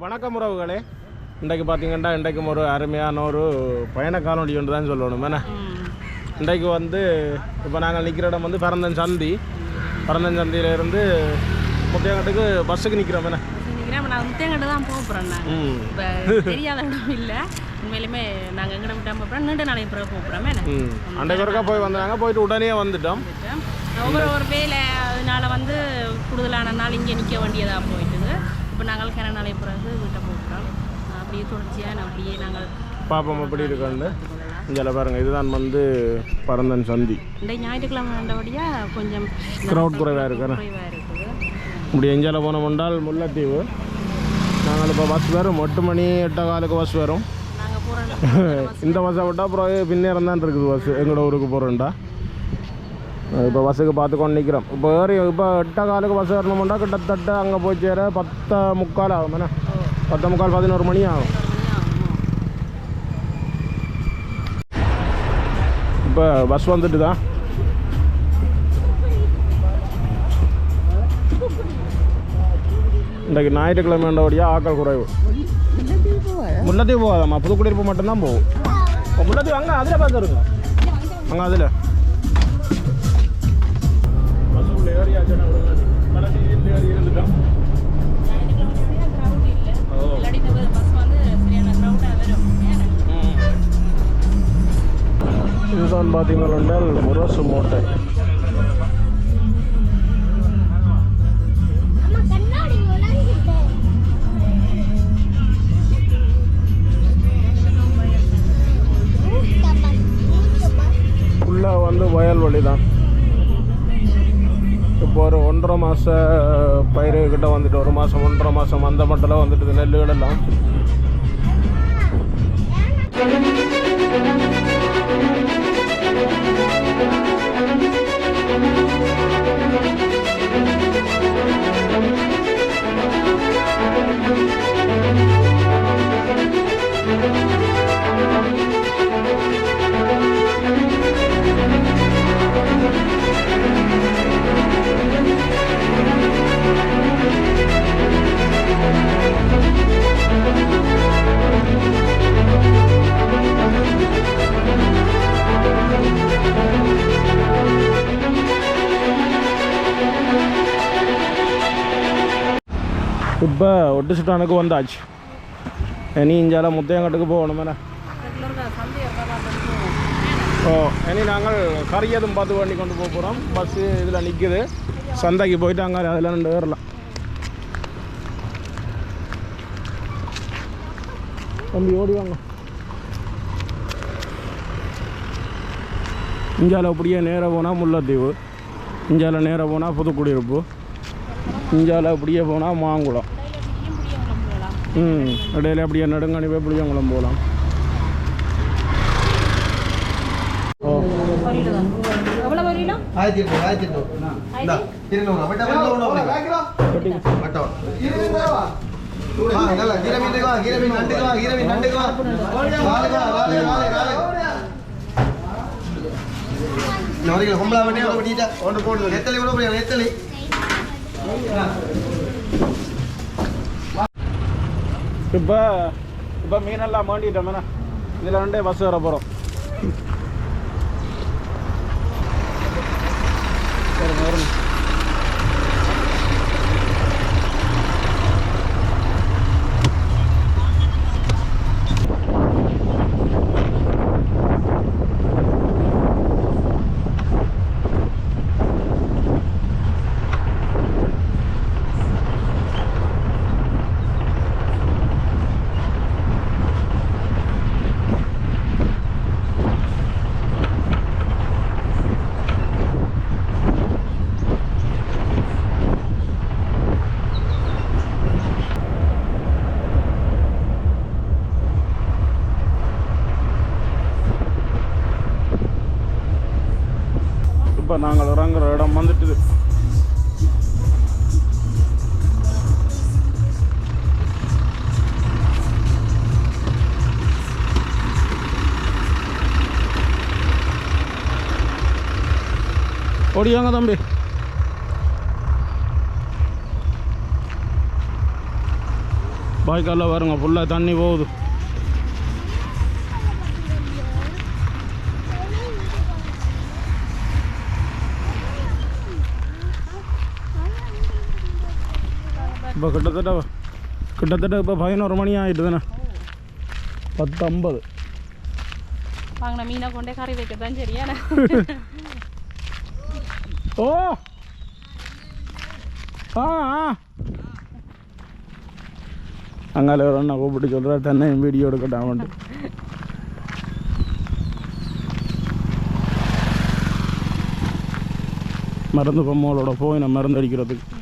வணக்கம் உறவுகளே. இன்றைக்கு பார்த்தீங்கன்னா இன்றைக்கும் ஒரு அருமையான ஒரு பயண காணொலி ஒன்று தான் சொல்லணும். என்ன? இன்றைக்கு வந்து இப்போ நாங்கள் நிற்கிற இடம் வந்து பரந்தன் சந்தி பரந்தன் சந்தியிலேருந்து முத்தையங்கட்டுக்கு பஸ்ஸுக்கு நிற்கிறோம் என்ன? நான் முத்தையங்கிட்ட தான் போக போகிறேன் தெரியாத இடம் இல்லை. உண்மையிலுமே நாங்கள் எங்கிட்ட விட்டாம போகிறோம் நீண்ட நாளைக்கு பிறகு போக போகிறோம் அன்றைக்கு ஒருக்கா போய் வந்தாங்க. போயிட்டு உடனே வந்துட்டோம். ஒவ்வொரு ஒரு வேலை அதனால வந்து கூடுதலான நாள் இங்கே நிற்க வேண்டியதாக போயிட்டுது. இப்போ நாங்கள் நாளைக்கு பிறகு வீட்டை போகிறோம். அப்படியே தொடர்ச்சியாக அப்படியே நாங்கள் பாப்போம் எப்படி இருக்கான்னு. இங்கே பாருங்கள் இதுதான் வந்து பரந்தன் சந்தி. இந்த ஞாயிற்றுக்கிழமை வந்தபடியாக கொஞ்சம் க்ரௌட் குறைவாக இருக்குது. இப்படி எஞ்சால போனோம் என்றால் முல்லைத்தீவு. நாங்கள் இப்போ பஸ் வரும் எட்டு மணி எட்டே காலுக்கு பஸ் வரும். இந்த பஸ்ஸை விட்டால் அப்புறம் பின்னேரம் தான் இருக்குது பஸ் எங்களோட ஊருக்கு போகிறோம்டா இப்போ பஸ்ஸுக்கு பார்த்து கொண்டு நிற்கிறோம். இப்போ ஏறி இப்போ எட்ட காலுக்கு பஸ் ஏறணும்னா கிட்டத்தட்ட அங்கே போய் சேர பத்து முக்கால் ஆகும் என்ன? பத்த முக்கால் பதினோரு மணி ஆகும். இப்போ பஸ் வந்துட்டு தான் இன்றைக்கு ஞாயிற்றுக்கிழமைன்றபடியாக ஆக்கள் குறைவு. முல்லத்தீவு போகாதாம்மா. புதுக்குடியிருப்பு மட்டும்தான் போகும். இப்போ முல்லத்தீவு அங்கே அதில் பார்த்துருங்க அங்கே அதில். வந்து சரியான க்ரௌடாக வரும் ஏன்னா இதுதான் பார்த்தீங்கன்னா என்றால் முரசு மூட்டை. ஃபுல்லாக வந்து வயல்வெளி தான் ஒன்றரை மாத பயிர் கிட்ட வந்துட்டு ஒரு மாதம் ஒன்றரை மாதம் அந்த மட்டில் வந்துட்டு நெல்லுகள் எல்லாம் இப்போ ஒட்டு வந்தாச்சு இனி இஞ்சால முத்தையங்கட்டுக்கு போகணும் ஓ இனி நாங்கள் கரியதும் பார்த்து வண்டி கொண்டு போக போகிறோம் பஸ்ஸு இதில் நிற்குது சந்தைக்கு போயிட்டு அங்கே அதில் ரெண்டு ஏறலாம் தம்பி ஓடிவாங்க இஞ்சால அப்படியே நேராக போனால் முல்லைத்தீவு இஞ்சால நேராக போனால் புதுக்குடியிருப்பு இஞ்சால அப்படியே போனால் மாங்குளம் ம் இடையில அப்படியே நடுங்கணி போய் புளியங்குளம் போகலாம் ஓ. எவ்வளவு வெட்டிட்டா? நெத்தலி போடுறீங்க? நெத்தலி. இப்போ இப்போ மீனெல்லாம் மாண்டிட்டோம் இதில் ரெண்டே பஸ் வர போகிறோம் சரிங்க வருங்க இப்போ நாங்கள் இறங்குற இடம் வந்துட்டு ஓடியாங்க தம்பி. வாய்க்காலில் வருங்க ஃபுல்லாக தண்ணி போகுது. இப்போ கிட்டத்தட்ட கிட்டத்தட்ட இப்போ பதினோரு மணி ஆகிட்டு தானே பத்து ஐம்பது வாங்கின மீனை கொண்டே கறி வைக்க தான் சரியான ஓ ஆ ஆ அங்கால ஒரு அண்ணா கூப்பிட்டு சொல்கிறார் தன்னை வீடியோ எடுக்கட்டாமன்ட்டு மருந்து பொம்மோளோட போய் நான் மருந்து அடிக்கிறதுக்கு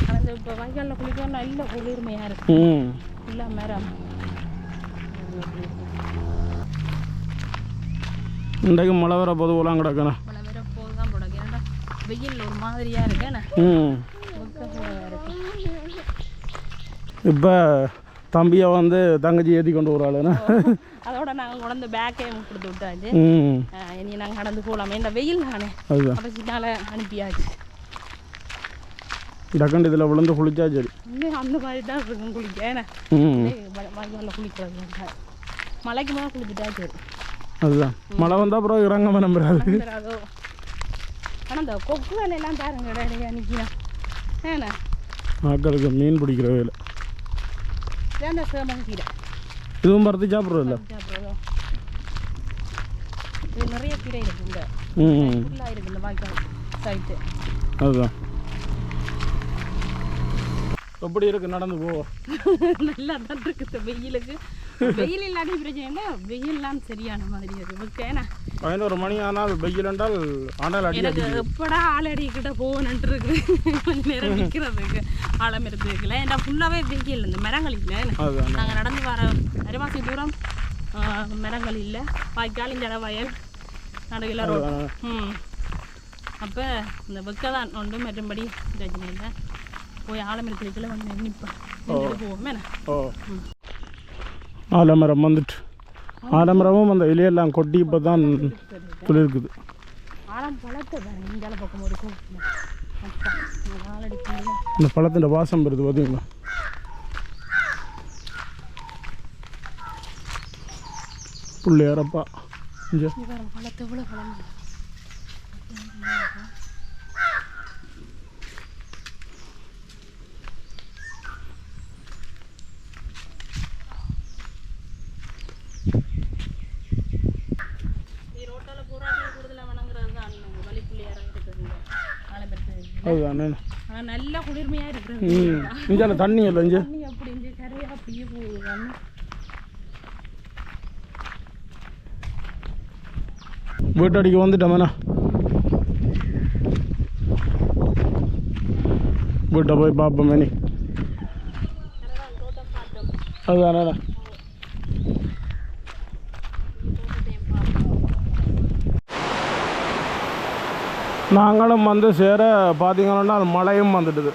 ஆனால் இப்போ வாய்க்காலில் குளிக்க நல்ல குளிர்மையாக இருக்கு. ம். இல்லை மரம் இன்றைக்கு மழை வர பொதுவெல்லாம் கிடக்கணும் மழை வேற போது தான் போடாது ஏன்னா வெயில் ஒரு மாதிரியாக இருக்கு என்ன? ம். வெக்க போல இருக்கு. இப்போ தம்பியை வந்து தங்கச்சி ஏற்றி கொண்டு வராளுண்ணா அதோட நாங்கள் கொண்டு பேக்கே கொடுத்து விட்டாச்சு. இனி நாங்கள் நடந்து போகலாமே இந்த வெயில் தானே. அதுதான். அப்போ சின்னால அனுப்பியாச்சு. டக்கண்டு இதில் விழுந்து குளிச்சா சரி அந்த மாதிரி தான் இருக்கும் குளிக்க ஏன்னா குளிக்கிறது. மலைக்கு மேலே குளிச்சுட்டா சரி அதுதான் மழை வந்தால் அப்புறம் இறங்காம நம்புறாது ஆனால் இந்த கொக்கு வேலையெல்லாம் பாருங்க இடையிடையே நிற்கிறேன் ஏண்ணா மக்களுக்கு மீன் பிடிக்கிற வேலை இதுவும் பருத்தி சாப்பிட்றதில்ல நிறைய கீரை இருக்கு இந்த ஃபுல்லாக இருக்கு இந்த வாய்க்கால் சைட்டு அதுதான் எப்படி இருக்கு நடந்து போ. நல்லா தான் இருக்குது வெயிலுக்கு. வெயில் இல்லாட்டி பிரச்சனை இல்லை வெயில்லாம் சரியான மாதிரி இருக்கு ஓகேண்ணா பதினோரு மணி ஆனால் வெயில் என்றால் ஆனால் எனக்கு எப்படா ஆளடி கிட்ட போகணுன்ட்டு இருக்குது கொஞ்ச நேரம் நிற்கிறதுக்கு ஆழம் இருக்குல்ல ஏன்னா ஃபுல்லாகவே வெயில் இந்த மரங்கள் இல்லை. நாங்கள் நடந்து வர அரைவாசி தூரம் மரங்கள் இல்லை. வாய்க்கால் இந்த வயல் நடுவில் ரோடு ம். அப்போ இந்த வெக்க தான் உண்டு மற்றும்படி பிரச்சனை இல்லை. போய் இருக்கிறதுக்குள்ள வந்து நிற்பேன் போவோம் ஓ ஆலமரம் வந்துட்டு ஆலமரமும் அந்த இலையெல்லாம் கொட்டி இப்போ தான் துளிர்க்குது பழத்தை இந்த பக்கம் ஒரு இந்த பழத்தின் வாசம் வருது பார்த்தீங்களா பிள்ளையாரப்பா பழத்தை எவ்வளோ பழம் ஆனால் நல்லா குளிர்மையாக இருக்கிறது ம். இங்கே தண்ணி இல்லை இங்கே தண்ணி அப்படி இங்கே கரையா அப்படியே போகுது தண்ணி வீட்டடிக்கு வந்துட்டோமேண்ணா வீட்டை போய் பார்ப்போமே அதுதானே நாங்களும் வந்து சேர பார்த்தீங்கன்னா மழையும் வந்துடுது.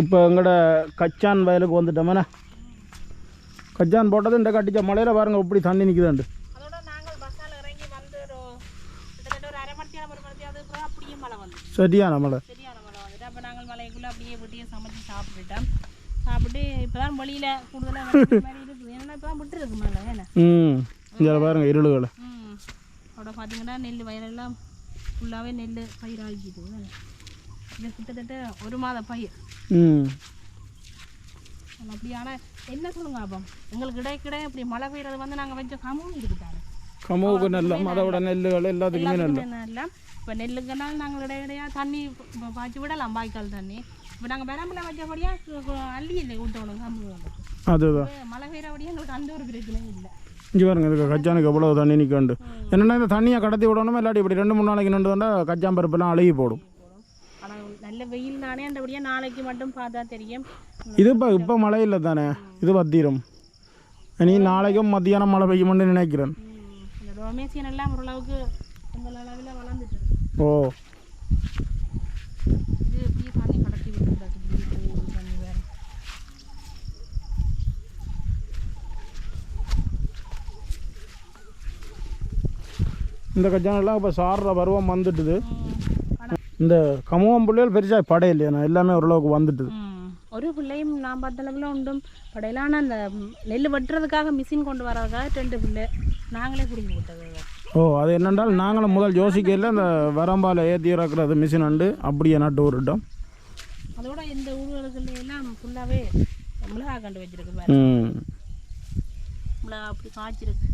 இப்போ எங்கட கச்சான் வயலுக்கு வந்துட்டோம்னா கச்சான் போட்டது இந்த கட்டிச்ச மழையில் பாருங்கள் இப்படி தண்ணி நிற்குதுண்டு அதோட நாங்கள் பஸ்ஸால் இறங்கி வந்து ஒரு கிட்டத்தட்ட ஒரு அரை மணி நேரம் ஒரு மணி நேரம் அப்புறம் அப்படியே மழை வந்து சரியான மழை சரியான மழை வந்துட்டு. அப்போ நாங்கள் மலைக்குள்ளே அப்படியே வீட்டையே சமைச்சு சாப்பிட்டுட்டோம். சாப்பிட்டு இப்போ தான் வெளியில் கூடுதலாக இருக்குது ஏன்னா இப்போ தான் விட்டுருக்கு மழை. ஏன்னா ம். இங்கே பாருங்க இருளுகளை. ம். அதோட பார்த்தீங்கன்னா நெல் வயலெல்லாம் ஃபுல்லாகவே நெல் பயிர் ஆகிக்குது இது கிட்டத்தட்ட ஒரு மாத பயிர். ம். அப்படி ஆனால் என்ன சொல்லுங்க அப்போ எங்களுக்கு இடைக்கிட இப்படி மழை பெய்யறது வந்து நாங்கள் வச்ச கமும் இருக்குதாங்க கமுவுக்கு விட நெல்லுகள் எல்லாத்துக்குமே நெல் எல்லாத்துக்குமே இல்லை இப்போ நெல்லுக்குனாலும் நாங்கள் இடையிடையா தண்ணி பாய்ச்சி விடலாம் வாய்க்கால் தண்ணி. இப்போ நாங்கள் பெரம்பில் வச்சபடியாக அள்ளி இல்லை ஊற்றணும் கம்பு அதுதான் மழை பெய்யறபடியாக எங்களுக்கு அந்த ஒரு பிரச்சனையும் இல்லை. இங்கே பாருங்க இதுக்கு கச்சானுக்கு எவ்வளோ தண்ணி நிற்கண்டு என்னென்னா இந்த தண்ணியை கடத்தி விடணும் இல்லாட்டி இப்படி ரெண்டு மூணு நாளைக்கு நின்று வந்தால் கச்சான் பருப்பெல்லாம் அழுகி போடும். நல்ல வெயில் தானே அந்தபடியாக நாளைக்கு மட்டும் பார்த்தா தெரியும். இது இப்போ இப்போ மழை இல்லை தானே இது பத்திரம். இனி நாளைக்கும் மத்தியானம் மழை பெய்யும்னு நினைக்கிறேன். டொமேசியன் எல்லாம் ஓரளவுக்கு அந்த அளவில். ஓ. இந்த கஜானெல்லாம் இப்போ சாடுற பருவம் வந்துட்டுது. இந்த கமுவம் பிள்ளைகள் பெருசாக படையில எல்லாமே ஓரளவுக்கு வந்துட்டுது. ஒரு பிள்ளையும் நான் பார்த்த அளவில் உண்டும் படையில. ஆனால் அந்த நெல் வெட்டுறதுக்காக மிஷின் கொண்டு வர்றதுக்காக ரெண்டு பிள்ளை. நாங்களே பிடிங்கி விட்டது ஓ அது என்னென்றால் நாங்களும் முதல் யோசிக்கையில் அந்த வரம்பால் ஏற்றி இறக்குறது மிஷின் உண்டு அப்படியே நட்டு விட்டுட்டோம். அதோட இந்த ஊர்களுக்குள்ள எல்லாம் ஃபுல்லாகவே மிளகா கண்டு வச்சிருக்கு மிளகா அப்படி காய்ச்சிருக்கு?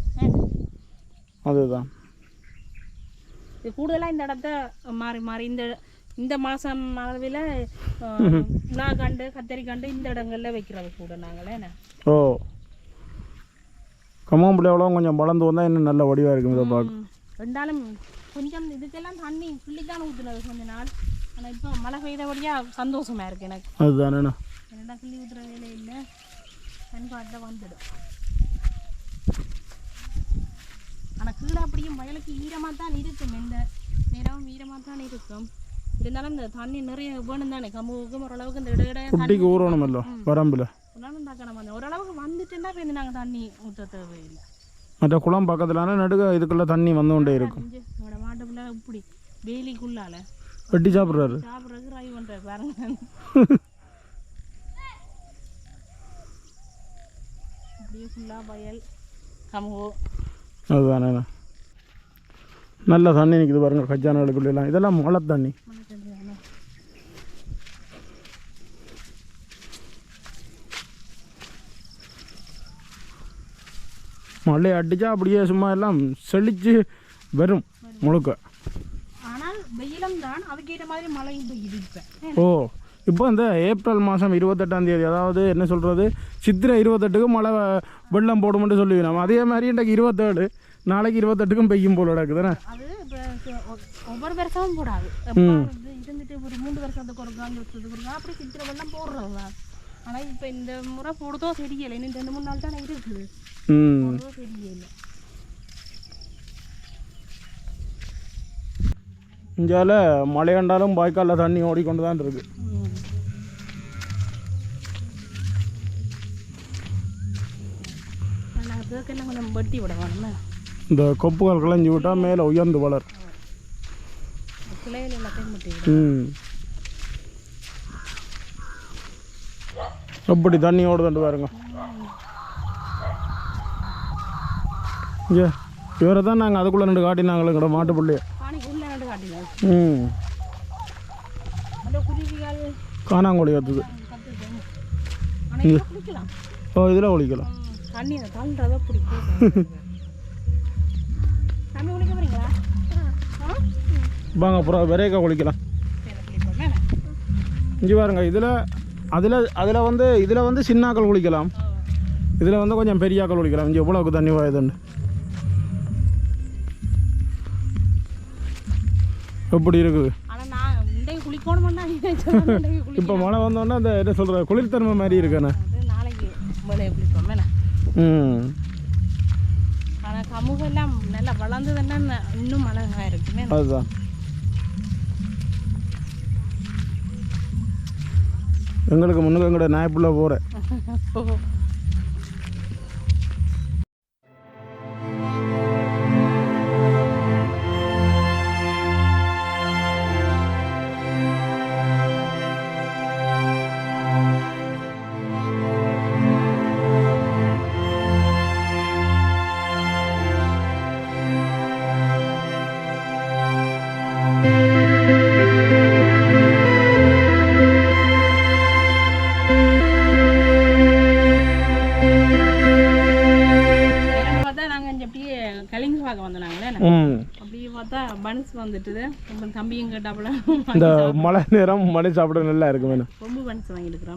அதுதான். இது கூடுதலாக இந்த இடத்த மாறி மாறி இந்த இந்த மாதம் அளவில் மிளகா கண்டு கத்தரி கண்டு இந்த இடங்கள்ல வைக்கிறது கூட நாங்களே என்ன ஓ. கமுவம் பிள்ளைகளும் கொஞ்சம் வளர்ந்து வந்தால் இன்னும் நல்ல வடிவாக இருக்கும் இதை பார்க்க. ரெண்டாலும் கொஞ்சம் இதுக்கெல்லாம் தண்ணி புள்ளித்தான் ஊற்றுனது கொஞ்ச நாள். ஆனால் இப்போ மழை பெய்தபடியாக சந்தோஷமா இருக்கு எனக்கு. அதுதானேண்ணா. என்னடா கிள்ளி ஊற்றுற வேலை இல்லை. பயன்பாட்டில் வந்துடும். ஆனால் கீழே அப்படியும் வயலுக்கு ஈரமாக தான் இருக்கும். எந்த நேரமும் ஈரமாக தான் இருக்கும். இருந்தாலும் இந்த தண்ணி நிறைய வேணும் தானே கமுவுக்கும் ஓரளவுக்கு இந்த இட இட குட்டிக்கு ஊறணுமല്ലോ வரம்பில். நம்ம ஓரளவுக்கு வந்துட்டுன்னா இப்போ நாங்கள் தண்ணி ஊற்ற தேவையில்லை மற்ற குளம் பக்கத்துலான நடுக இதுக்குள்ளே தண்ணி வந்து கொண்டே இருக்கும். எங்களோட மாட்டு பிள்ளை இப்படி வேலிக்குள்ளால. வெட்டி சாப்பிட்றாரு. சாப்பிட்றதுக்கு ட்ரை பண்ணுற பாருங்க. அப்படியே ஃபுல்லாக வயல் கமுகு. அதுதானேண்ணா நல்ல தண்ணி நிற்குது பாருங்க கஜானாளுக்குள்ளெல்லாம் இதெல்லாம் மழை தண்ணி. மழை தானே. அடித்தா அப்படியே சும்மா எல்லாம் செழிச்சு வரும் முழுக்க. தான் ஓ இப்போ இந்த ஏப்ரல் மாதம் இருபத்தெட்டாம் தேதி அதாவது என்ன சொல்கிறது சித்திரை இருபத்தெட்டுக்கு மழை வெள்ளம் போடுமென்று சொல்லுவோம் அதே மாதிரி இன்றைக்கு இருபத்தேழு நாளைக்கு இருபத்தெட்டுக்கும் பெய்யும் போல அது இப்போ ஒவ்வொரு வருஷமும் போடாது. இருந்துட்டு ஒரு மூன்று வருஷத்துக்கு ஒரு அப்படி சித்திர வெள்ளம் போடுறது தான் ஆனால் இப்போ இந்த முறை போடுதோ தெரியலை. இன்னும் ரெண்டு மூணு நாள் தானே இருக்குது போடுதோ தெரியல. இந்தியாவில் மழை கண்டாலும் வாய்க்காலில் தண்ணி ஓடிக்கொண்டு தான் இருக்கு. இந்த கொப்புகள் கிளஞ்சி விட்டால் மேலே உயர்ந்து வளர் ம். எப்படி தண்ணி ஓடுதுண்டு பாருங்க. இங்கே இவரை தான் நாங்கள் அதுக்குள்ளே ரெண்டு காட்டினாங்களே எங்கட மாட்டு ம். காணாங்கோழி கத்துது. இதில் குளிக்கலாம் ஓ இதில் ஒழிக்கலாம். வாங்க அப்புறம் விரைக்கா ஒழிக்கலாம். இங்கே பாருங்க இதில் அதில் அதில் வந்து இதில் வந்து சின்னாக்கள் குளிக்கலாம். இதில் வந்து கொஞ்சம் பெரியாக்கள் குளிக்கலாம். இங்கே எவ்வளோக்கு தண்ணி வாயுதுண்டு எப்படி இருக்குது? இப்போ மழை வந்தோடனே அந்த என்ன சொல்கிற குளிர்தன்மை மாதிரி இருக்குண்ணே ம். ஆனால் சமூகம் எல்லாம் நல்லா வளர்ந்ததுன்னா இன்னும் அழகா இருக்குமே. அதுதான். எங்களுக்கு முன்னுக்கு எங்களோட நாய்ப்புள்ள போகிறேன் இந்த மழை நேரம் மழை சாப்பிட நல்லா இருக்கு வேணும்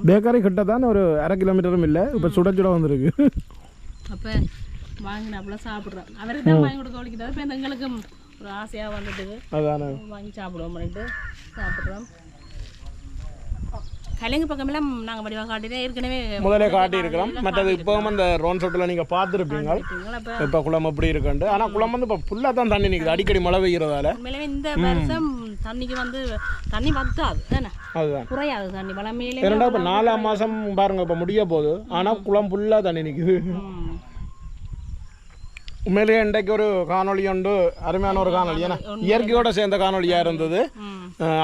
பேக்கரி கிட்ட தான் ஒரு அரை கிலோமீட்டரும் இல்லை. இப்போ சுட சுட வந்திருக்கு. அப்போ வாங்கினாப்புல சாப்பிட்றோம். அவருக்கு தான் வாங்கி கொடுக்க வலிக்குது. இப்போ எங்களுக்கும் ஒரு ஆசையாக வந்துட்டு வாங்கி சாப்பிடுவோம் பண்ணிட்டு சாப்பிட்றோம். கலைஞர் பக்கமெல்லாம் நாங்கள் வடிவாக காட்டிட்டு ஏற்கனவே முதலே காட்டி இருக்கிறோம் மற்றது இப்போவும் அந்த ரோன் சொட்டில் நீங்கள் பார்த்துருப்பீங்க. இப்போ குளம் எப்படி இருக்குன்ட்டு. ஆனால் குளம் வந்து இப்போ ஃபுல்லாக தான் தண்ணி நிற்குது அடிக்கடி மழை பெய்கிறதால உண்மையிலே இந்த வருஷம் தண்ணிக்கு வந்து தண்ணி வத்தாது. என்ன அதுதான். குறையாது தண்ணி. வளம் மேலே இரண்டா இப்போ நாலாம் மாதம் பாருங்க இப்போ முடிய போகுது. ஆனால் குளம் ஃபுல்லாக தண்ணி நிற்குது உண்மையிலேயே இன்றைக்கு ஒரு காணொளி உண்டு அருமையான ஒரு காணொளி ஏன்னா இயற்கையோட சேர்ந்த காணொளியாக இருந்தது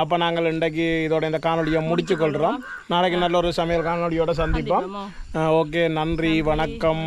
அப்போ நாங்கள் இன்றைக்கு இதோட இந்த காணொளியை முடிச்சு கொள்கிறோம் நாளைக்கு நல்ல ஒரு சமையல் காணொளியோட சந்திப்போம் ஓகே நன்றி வணக்கம்.